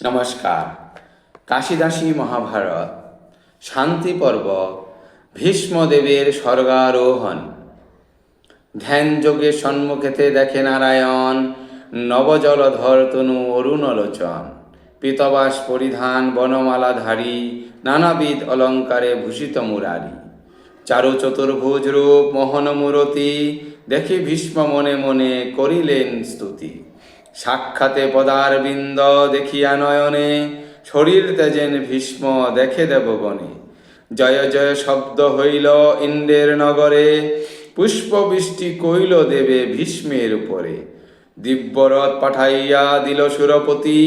নমস্কার। কাশিদাসী মহাভারত, শান্তি পর্ব ভীষ্মদেবের স্বর্গারোহণ। ধ্যান যোগে সম্মুখেতে দেখে নারায়ণ, নবজলধর তনু অরুণলোচন পিতবাস পরিধান বনমালাধারী, নানাবিধ অলঙ্কারে ভূষিত মুরারি। চারু চতুর্ভুজ রূপ, মোহন মূরতি, দেখি ভীষ্ম মনে মনে করিলেন স্তুতি। সাক্ষাতে পদারবিন্দ দেখিয়া নয়নে, শরীর তেজেন ভীষ্ম দেখে দেবগণে জয় জয় শব্দ হইল ইন্দ্রের নগরে, পুষ্পবৃষ্টি কইল দেবে ভীষ্মের উপরে। দিব্যরথ পাঠাইয়া দিল সুরপতি,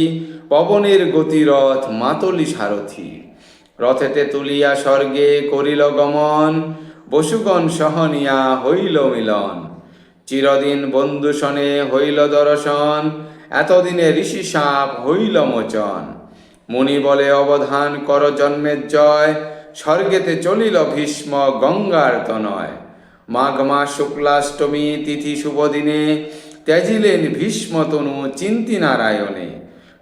পবনের গতিরথ মাতলি সারথি। রথেতে তুলিয়া স্বর্গে করিল গমন, বসুগণ সহনিয়া হইল মিলন। চিরদিন বন্ধুসনে হইল দর্শন, এতদিনে ঋষি সাপ হইল মোচন। মুনি বলে, অবধান কর জন্মের জয়, স্বর্গেতে চলিল ভীষ্ম গঙ্গার তনয়। মাঘ মাস শুক্লাষ্টমী তিথি শুভ দিনে ত্যাজিলেন ভীষ্ম তনু চিন্তি নারায়ণে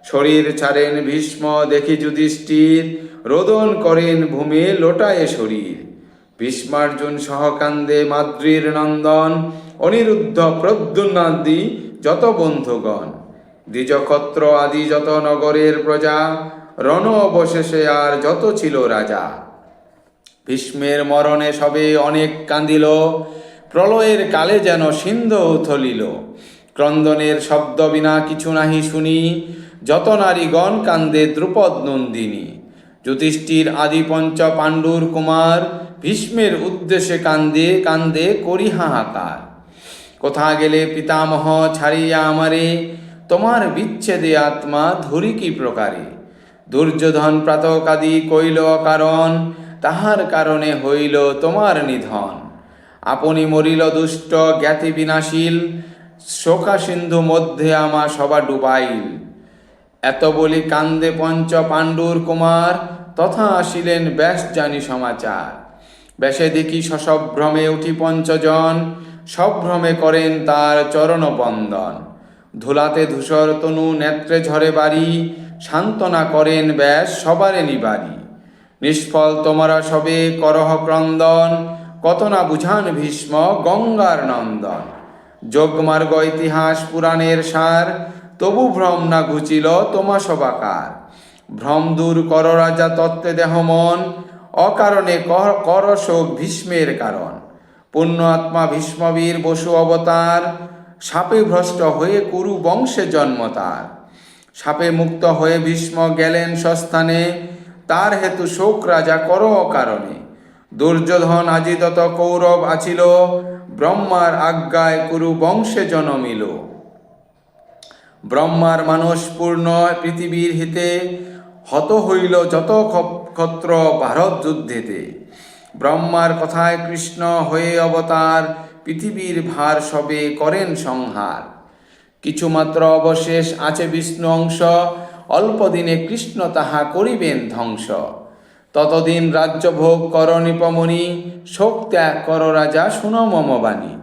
শরীর ছাড়েন ভীষ্ম, দেখি যুধিষ্ঠির, রোদন করেন ভূমে লোটায় শরীর। ভীষ্মার্জুন সহকান্দে মাদ্রির নন্দন, অনিরুদ্ধ প্রদ্যুন্নাদি যত বন্ধুগণ। দ্বিজক্ষত্র আদি যত নগরের প্রজা রণ অবশেষে আর যত ছিল রাজা। ভীষ্মের মরণে সবে অনেক কাঁদিল প্রলয়ের কালে যেন সিন্ধু উথলিল। ক্রন্দনের শব্দ বিনা কিছু নাহি শুনি, যত নারীগণ কান্দে দ্রুপদ নন্দিনী। যুধিষ্ঠির আদি পঞ্চ পাণ্ডুর কুমার ভীষ্মের উদ্দেশ্যে কান্দে কান্দে করি হাহাকার। কোথা গেলে, পিতামহ, ছাড়িয়া আমারে, তোমার বিচ্ছেদে আত্মা ধরি কি প্রকারে? দুর্যোধন প্রাতকাদি কইল, কারণ তাহার কারণে হইল তোমার নিধন। আপনি মরিল দুষ্ট, জ্ঞাতি বিনাশীল, শোকা সিন্ধু মধ্যে আমা সবা ডুবাইল। এত বলি কান্দে পঞ্চ পাণ্ডুর কুমার, তথা আসিলেন ব্যাস জানি সমাচার। ব্যাসে দেখি সসভ্রমে উঠি পঞ্চজন সভ্রমে করেন তার চরণ বন্দন ধুলাতে ধূসর তনু নেত্রে ঝরে বাড়ি, সান্ত্বনা করেন ব্যাস সবারে নিবারি নিষ্ফল তোমরা সবে করহ ক্রন্দন, কত না বুঝান ভীষ্ম গঙ্গার নন্দন। যোগমার্গ ইতিহাস পুরাণের সার, তবু ভ্রম না ঘুচিল তোমা সবাকার। ভ্রম দূর কর রাজা তত্ত্বে দেহ মন অকারণে কর শোক ভীষ্মের কারণ। পুণ্য আত্মা ভীষ্মবীর বসু অবতার, সাপে ভ্রষ্ট হয়ে কুরু বংশে জন্ম তার। সাপে মুক্ত হয়ে ভীষ্ম গেলেন সস্থানে, তার হেতু শোক রাজা কর অকারণে। দুর্যোধন আজি তত কৌরব আছিল, ব্রহ্মার আজ্ঞায় কুরু বংশে জনমিল। ব্রহ্মার মানুষ পূর্ণ পৃথিবীর হিতে হত হইল যত ক্ষত্র ভারত যুদ্ধেতে। ব্রহ্মার কথায় কৃষ্ণ হয়ে অবতার, পৃথিবীর ভার সবে করেন সংহার। কিছুমাত্র অবশেষ আছে বিষ্ণু অংশ, অল্প দিনে কৃষ্ণ তাহা করিবেন ধ্বংস। ততদিন রাজ্যভোগ কর নিপমণি, শোক ত্যাগ কর রাজা শুনো মম বাণী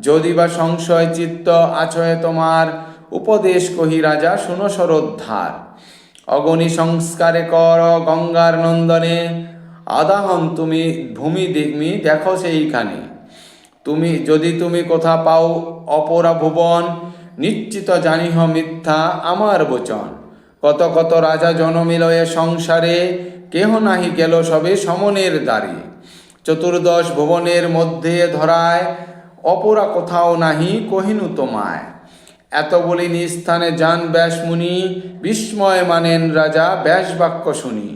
যদি বা সংশয় চিত্ত আছয় তোমার, উপদেশ কহি রাজা শুনো সরোদ্ধার অগণী সংস্কারে কর গঙ্গার নন্দনে। আদাহন তুমি ভূমি দেখমি দেখো সেইখানে। তুমি, যদি তুমি কোথা পাও অপরা ভুবন, নিশ্চিত জানিহ মিথ্যা আমার বচন। কত কত রাজা জনমিল এ সংসারে, কেহ নাহি গেল সবে সমনের দ্বারে। চতুর্দশ ভুবনের মধ্যে ধরায়, অপরা কোথাও নাহি, কহিনু তোমায়। এত বলি নিস্থানে যান ব্যাস মুনি, বিস্ময় মানেন রাজা ব্যাস বাক্য শুনি।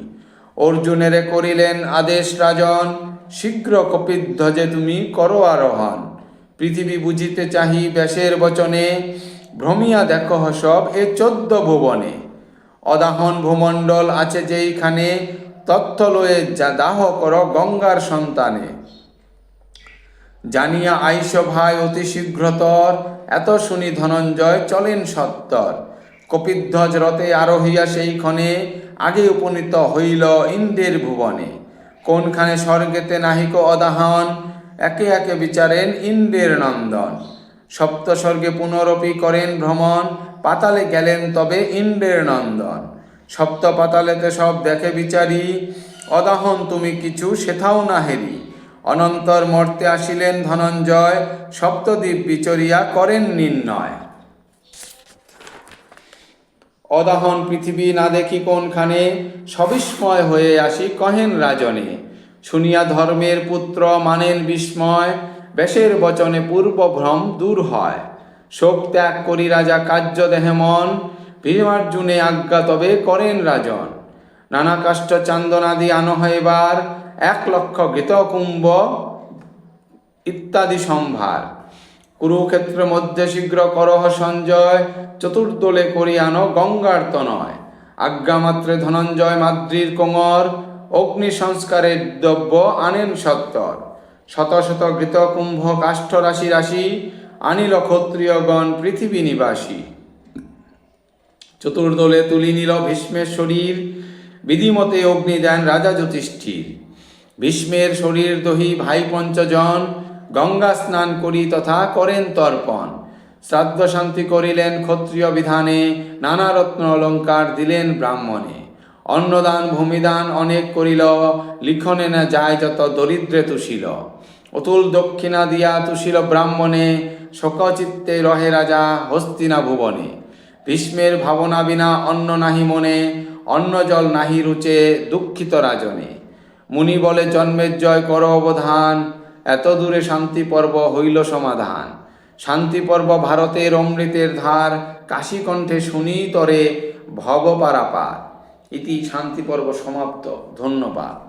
অর্জুনেরে করিলেন আদেশ রাজন, শীঘ্র কপিধ্বজে তুমি করো আরোহণ। পৃথিবী বুঝিতে চাহি ব্যাসের বচনে, ভ্রমিয়া দেখো সব এ চোদ্দ ভুবনে। অদাহন ভূমণ্ডল আছে যেইখানে তথ্য লয়ে যা দাহ কর গঙ্গার সন্তানে। জানিয়া আইস ভাই অতি শীঘ্রতর এত শুনি ধনঞ্জয়, চলেন সত্তর। কপিধ্বজ রথে আরোহিয়া সেইক্ষণে আগে উপনীত হইল ইন্দ্রের ভুবনে। কোনখানে স্বর্গেতে নাহিক অদাহন, একে একে বিচারেন ইন্দ্রের নন্দন। সপ্ত স্বর্গে পুনরপি করেন ভ্রমণ, পাতালে গেলেন তবে ইন্দ্রের নন্দন। সপ্ত পাতালেতে সব দেখে বিচারি, অদাহন তুমি কিছু, সেথাও না হেরি। অনন্তর মর্তে আসিলেন ধনঞ্জয়, সপ্তদ্বীপ বিচরিয়া করেন নির্ণয়। অদাহন পৃথিবী না দেখি কোনখানে, সবিস্ময় হয়ে আসি কহেন রাজনে। শুনিয়া ধর্মের পুত্র মানেন বিস্ময়, বেশের বচনে পূর্ব ভ্রম দূর হয়। শোক ত্যাগ করি রাজা কার্য দেহে মন, ভীমার্জুনে আজ্ঞা তবে করেন রাজন। নানা কাষ্ঠ চান্দনাদি আনো এবার এক লক্ষ গীতকুম্ভ ইত্যাদি সম্ভার। কুরুক্ষেত্র মধ্যে শীঘ্র করহ সঞ্জয়, চতুর্দলে করিয়ানো গঙ্গার তনয় আজ্ঞামাত্রে ধনঞ্জয় মাদ্রির কোমর, অগ্নি সংস্কারের দ্রব্য আনেন সত্তর। শত শত ঘৃত কুম্ভ কাষ্ঠ রাশি রাশি আনিল ক্ষত্রিয়গণ পৃথিবী নিবাসী। চতুর্দলে তুলি নিল ভীষ্মের শরীর, বিধিমতে অগ্নি দেন রাজা যুধিষ্ঠির। ভীষ্মের শরীর দহি ভাই পঞ্চজন, গঙ্গা স্নান করি তথা করেন তর্পণ। শ্রাদ্ধ শান্তি করিলেন ক্ষত্রিয় বিধানে, নানা রত্ন অলঙ্কার দিলেন ব্রাহ্মণে। অন্নদান, ভূমিদান অনেক করিল, লিখনে না যায় যত দরিদ্রে তুষিল। অতুল দক্ষিণা দিয়া তুষিল ব্রাহ্মণে, শোকচিত্তে রহে রাজা হস্তিনা ভুবনে ভীষ্মের ভাবনা বিনা অন্ন নাহি মনে, অন্ন জল নাহি রুচে দুঃখিত রাজনে। মুনি বলে, জন্মের জয় কর অবধান। এত দূরে শান্তি পর্ব হইল সমাধান। শান্তি পর্ব ভারতের অমৃতের ধার। কাশীকণ্ঠে শুনি তরে ভব পারাপার ইতি শান্তি পর্ব সমাপ্ত। ধন্যবাদ।